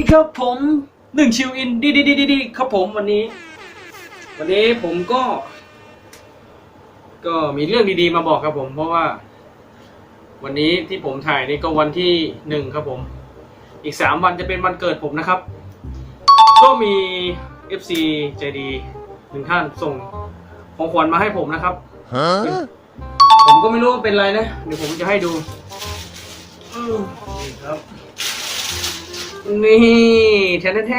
ดีครับผมหนึ่งชิวอินดีดีดีดีดีครับผมวันนี้ วันนี้ผมก็ ก็มีเรื่องดีๆมาบอกครับผม เพราะว่า วันนี้ที่ผมถ่ายนี่ก็วันที่หนึ่งครับผม อีกสามวันจะเป็นวันเกิดผมนะครับ ก็มี FC ใจดีหนึ่งท่านส่งของขวัญมาให้ผมนะครับ Huh? ผมก็ไม่รู้ว่าเป็นอะไรนะ เดี๋ยวผมจะให้ดูอืครับ นี่แทนแท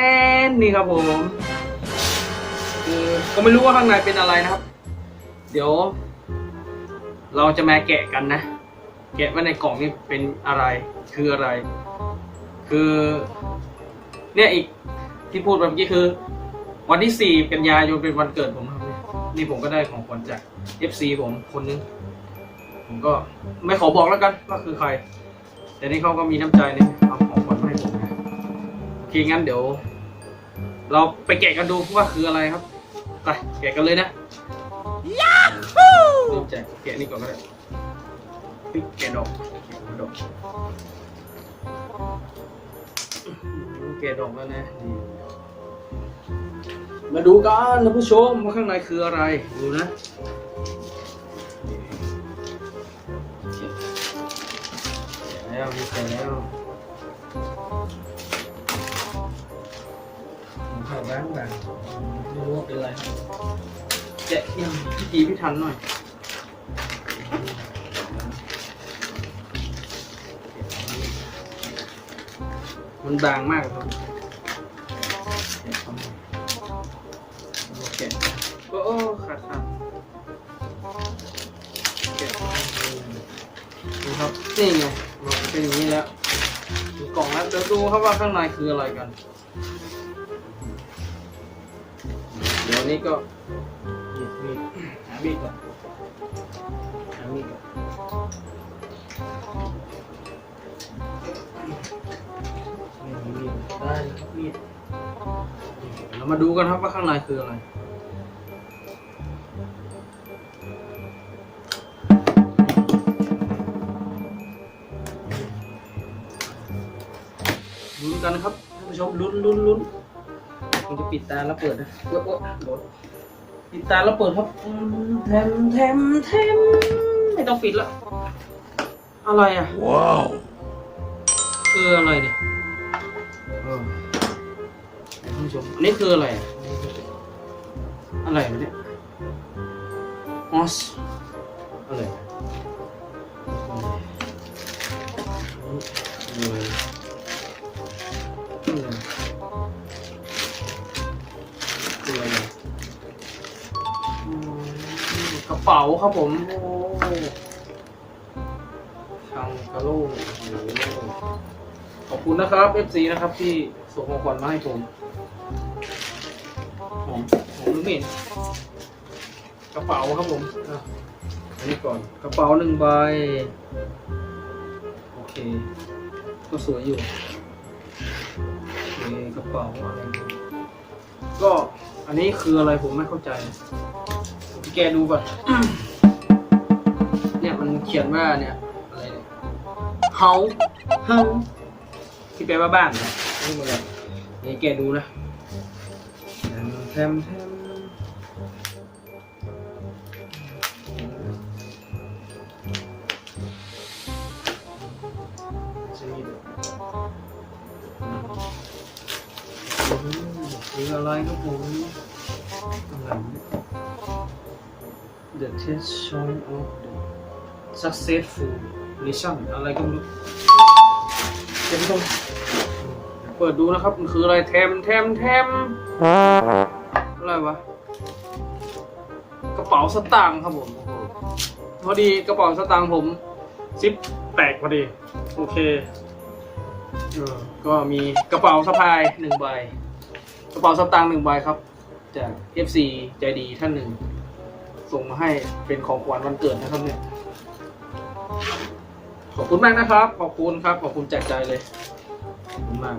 นนี่ครับผมคือก็ไม่รู้ว่าข้างในเป็นอะไรนะครับ เดี๋ยว เราจะมาแกะกันนะ แกะว่าในกล่องนี้เป็นอะไรคืออะไร คือ เนี่ยอีกที่พูดไปเมื่อกี้คือ วันที่สี่กันยายนเป็นวันเกิดผมครับนี่ยนี่ผมก็ได้ของขวัญจาก FC ผมคนนึงผมก็ไม่ขอบอกแล้วกันว่าคือใคร แต่นี่เขาก็มีน้ำใจเนี่ยเอาของ เคงั้นเดี๋ยว เราไปแกะกันดูว่าคืออะไรครับ ไปแกะกันเลยนะยาฮูเริ่มจากแกะนี่ก่อนก็ได้เฮ้ยแกะดอกแกะดอกแกะดอกแล้วนะนี่มาดูกันนะผู้ชมว่าข้างในคืออะไรดูนะแล้วมีแต่แล้ว ผมขอล้างแบบไม่รู้ว่าเป็นอะไรแกะยังพิธีพิถันหน่อยมันบางมากครับโอเคโอ้โอ้ขาดขาดแกะนี่ครับ นี่ไงมันเป็นอย่างนี้แล้วกล่องแล้วเดี๋ยวดูครับว่าข้างในคืออะไรกัน เดี๋ยวนี้ก็หยิบมีดหามีดก่อนหามีดก่อนไม่มีมีดได้มีดเรามาดูกันครับว่าข้างในคืออะไรลุ้นกันครับท่านผู้ชมลุ้นลุ้นลุ้น จะปิดตาแล้วเปิดนะเว้ยโอ๊ะโดนปิดตาแล้วเปิดครับอืมแทมแทมแทมไม่ต้องปิดละอะไรอะ Wow. คืออะไรเนี่ยเออท่านผู้ชมอันนี้คืออะไรอะอะไรวะเนี่ยออสอะไรอะอะไร เป๋าครับผมโอ้ชังกะโลโอ้โหขอบคุณนะครับ FC นะครับ ที่ส่งของขวัญมาให้ผมหอมหอมหรือเม็นกระเป๋าครับผมอะอันนี้ก่อนกระเป๋าหนึ่งใบ โอเค ก็สวยอยู่โอเคกระเป๋าอะไรก็อันนี้คืออะไรผมไม่เข้าใจ แกะดูก่อน เนี่ยมันเขียนว่าเนี่ยอะไรเนี่ยเฮาเฮาที่แปลว่าบ้านนะนี่มันแบบนี่แกดูนะแทมแทมแทมจะมีแบบอืมคืออะไรครับผมอะไรเนี่ย The test showing of the successful mission อะไรก็ไม่รู้เดี๋ยวผู้ชมเปิดดูนะครับ มันคืออะไรแทมแทมแทมอะไรวะ กระเป๋าสตางค์ครับผม พอดีกระเป๋าสตางค์ผมซิปแตกพอดี โอเคเออก็มีกระเป๋าสะพายหนึ่งใบ กระเป๋าสตางค์หนึ่งใบครับ จาก FC ใจดีท่านหนึ่ง ส่งมาให้เป็นของขวัญวันเกิดนะครับเนี่ย ขอบคุณมากนะครับ ขอบคุณครับ ขอบคุณจากใจเลย ขอบคุณมาก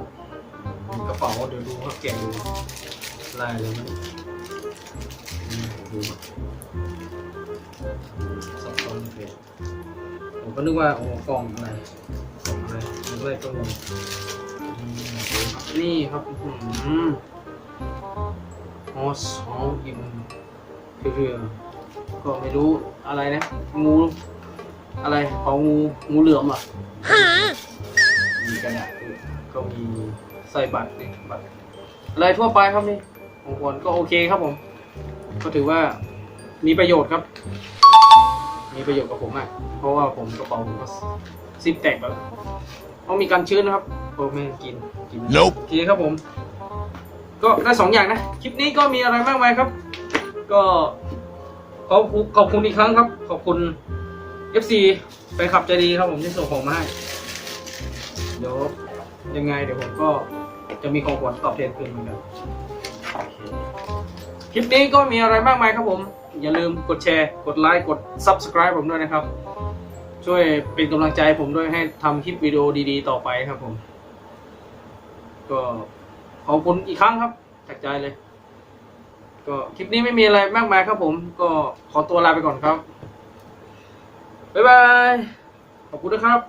มีกระเป๋าเดี๋ยวดูว่าแกะดูลายเลยมันอืมดูสับซ้อนเลยผมก็นึกว่าโอ้กล่องอะไรกล่องอะไรนึกว่าก็งงอืมดูครับนี่ครับอื้อหือฮอสฮอลยิมเรือ ก็ไม่รู้อะไรนะ งู อะไรเผางูงูเหลือมเหรอะมีกระดาษด้วยก็มีใส่บัตรนี่บัตรอะไรทั่วไปครับนี่ของขวัญก็โอเคครับผม ก็ถือว่ามีประโยชน์ครับ มีประโยชน์กับผมอะเพราะว่าผมกระเป๋าผมก็ซิปแตกแล้วต้องมีการชื้นนะครับโอ้ไม่กินกิน Nope. โอเคครับผม ก็ได้สองอย่างนะ คลิปนี้ก็มีอะไรมากมายครับ ก็ ขอบคุณขอบคุณอีกครั้งครับ ขอบคุณ FC ไปขับใจดีครับผมที่ส่งของมาให้ เดี๋ยวยังไงเดี๋ยวผมก็จะมีของขวัญตอบแทนคืนเหมือนกันคลิปนี้ก็มีอะไรมากมายครับผม อย่าลืมกดแชร์ กดไลค์ กด Subscribe ผมด้วยนะครับ ช่วยเป็นกำลังใจผมด้วยให้ทำคลิปวิดีโอดีๆ ต่อไปครับผม ก็ขอบคุณอีกครั้งครับจากใจเลย ก็คลิปนี้ไม่มีอะไรมากมายครับผม ก็ขอตัวลาไปก่อนครับ บ๊ายบาย ขอบคุณนะครับ